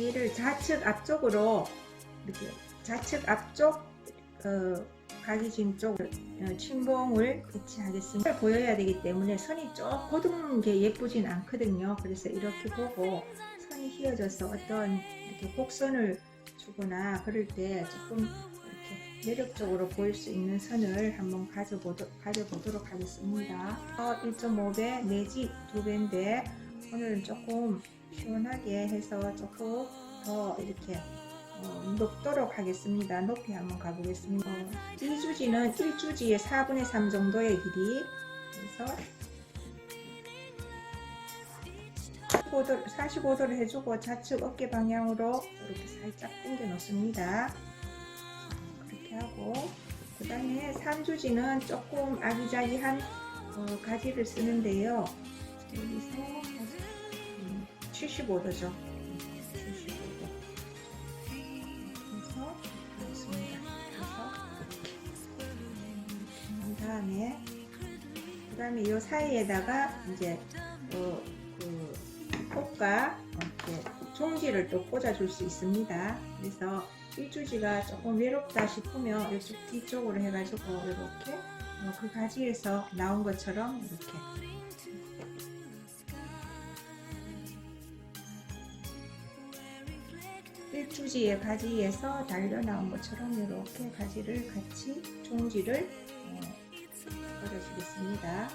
얘를 좌측 앞쪽으로 이렇게 좌측 앞쪽 어, 각이진 쪽 어, 침봉을 배치하겠습니다. 보여야 되기 때문에 선이 쭉 고든 게 예쁘진 않거든요. 그래서 이렇게 보고 선이 휘어져서 어떤 이렇게 곡선을 주거나 그럴 때 조금 이렇게 매력적으로 보일 수 있는 선을 한번 가져보도, 가져보도록 하겠습니다. 어, 1.5배 내지 2배인데 오늘은 조금 시원하게 해서 조금 더 이렇게 어, 높도록 하겠습니다. 높이 한번 가보겠습니다. 어, 이 주지는 1주지의 4분의 3 정도의 길이 그래서 45도, 45도를 해주고 좌측 어깨 방향으로 이렇게 살짝 당겨 놓습니다. 그렇게 하고 그 다음에 3주지는 조금 아기자기한 어, 가지를 쓰는데요. 여기서 음, 75도죠. 75도. 그래서 하겠습니다. 그래서 한 다음에 그 다음에 이 사이에다가 이제 어, 그 꽃과 이렇게 종지를 또 꽂아줄 수 있습니다. 그래서 일주지가 조금 외롭다 싶으면 이쪽 뒤쪽으로 해가지고 이렇게 어, 그 가지에서 나온 것처럼 이렇게 일주지의 가지에서 달려 나온 것처럼 이렇게 가지를 같이 종지를 어, 꽂아주겠습니다. 자,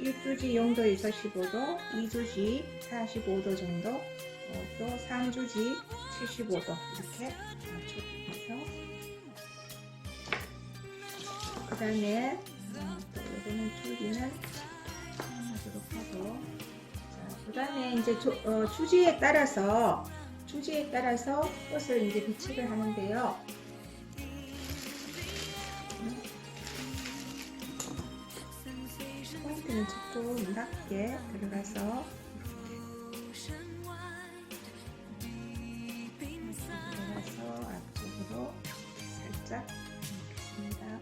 1주지 용도에서 15도, 2주지 45도 정도, 어, 또 3주지 75도 이렇게 맞춰서 그 다음에 어, 또 이거는 줄기는 하도록 하고 그 다음에 이제 조- 어, 주지에 따라서 주지에 따라서 꽃을 이제 비치를 하는데요. 포인트는 조금 낮게 들어가서 들어가서 앞쪽으로 살짝 넣겠습니다.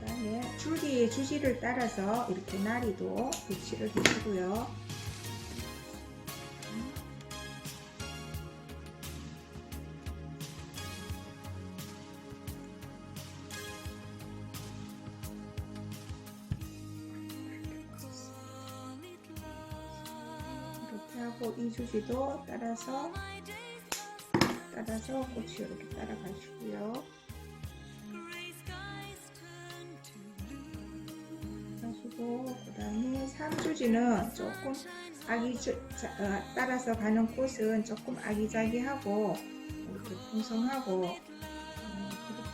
그 다음에 줄기의 주지를 따라서 이렇게 나리도 배치를 해주고요. 하고 이 주지도 따라서 따라서 꽃이 이렇게 따라가시고요. 하시고 그 다음에 삼주지는 조금 아기자 어, 따라서 가는 꽃은 조금 아기자기하고 이렇게 풍성하고 어,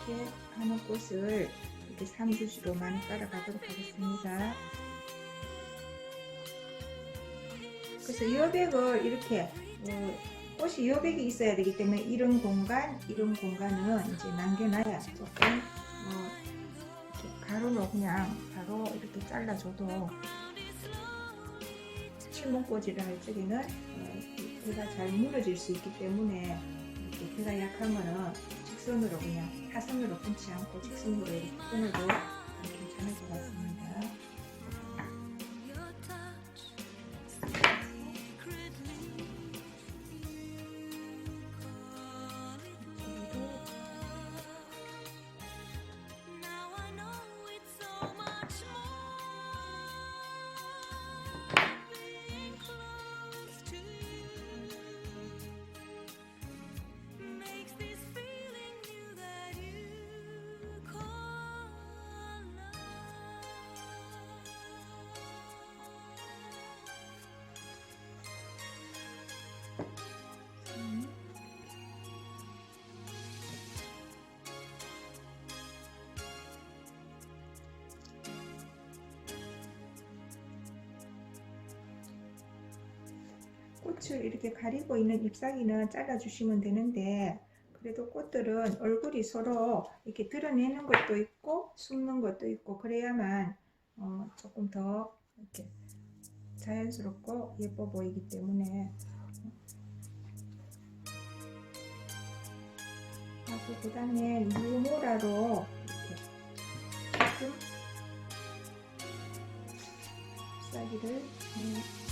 그렇게 하는 꽃을 이렇게 삼주지로 많이 따라가도록 하겠습니다. 그래서 여백을 이렇게 어, 꽃이 여백이 있어야 되기 때문에 이런 공간, 이런 공간은 이제 남겨놔야 조금 어, 이렇게 가로로 그냥 바로 이렇게 잘라줘도 칠목꽂이를 할 적에는 어, 이 배가 잘 무너질 수 있기 때문에 이렇게 배가 거는 직선으로 그냥 타선으로 끊지 않고 직선으로 이렇게 끊어도 꽃을 이렇게 가리고 있는 잎사귀는 잘라주시면 되는데 그래도 꽃들은 얼굴이 서로 이렇게 드러내는 것도 있고 숨는 것도 있고 그래야만 어, 조금 더 이렇게 자연스럽고 예뻐 보이기 때문에. 하고 그 다음에 유모라로 이렇게 조금 잎사귀를 음,